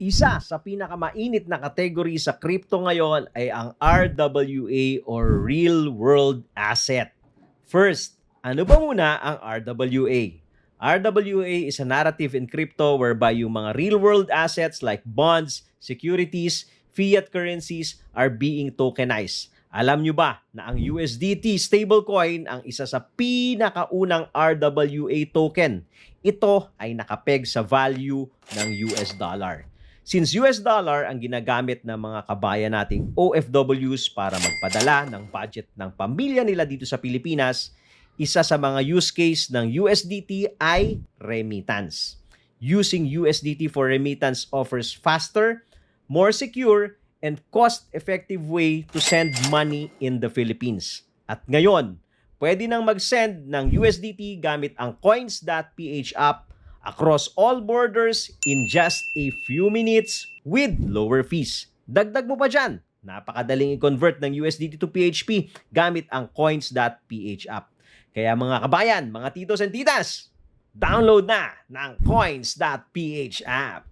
Isa sa pinakamainit na category sa crypto ngayon ay ang RWA or Real World Asset. First, ano ba muna ang RWA? RWA is a narrative in crypto whereby yung mga real-world assets like bonds, securities, fiat currencies are being tokenized. Alam nyo ba na ang USDT stablecoin ang isa sa pinakaunang RWA token? Ito ay nakapeg sa value ng US dollar. Since US dollar ang ginagamit ng mga kabayan nating OFWs para magpadala ng budget ng pamilya nila dito sa Pilipinas, isa sa mga use case ng USDT ay remittance. Using USDT for remittance offers faster, more secure, and cost-effective way to send money in the Philippines. At ngayon, pwede nang mag-send ng USDT gamit ang coins.ph app across all borders in just a few minutes with lower fees. Dagdag mo pa dyan, napakadaling i-convert ng USDT to PHP gamit ang coins.ph app. Kaya mga kabayan, mga titos and titas, download na ng coins.ph app.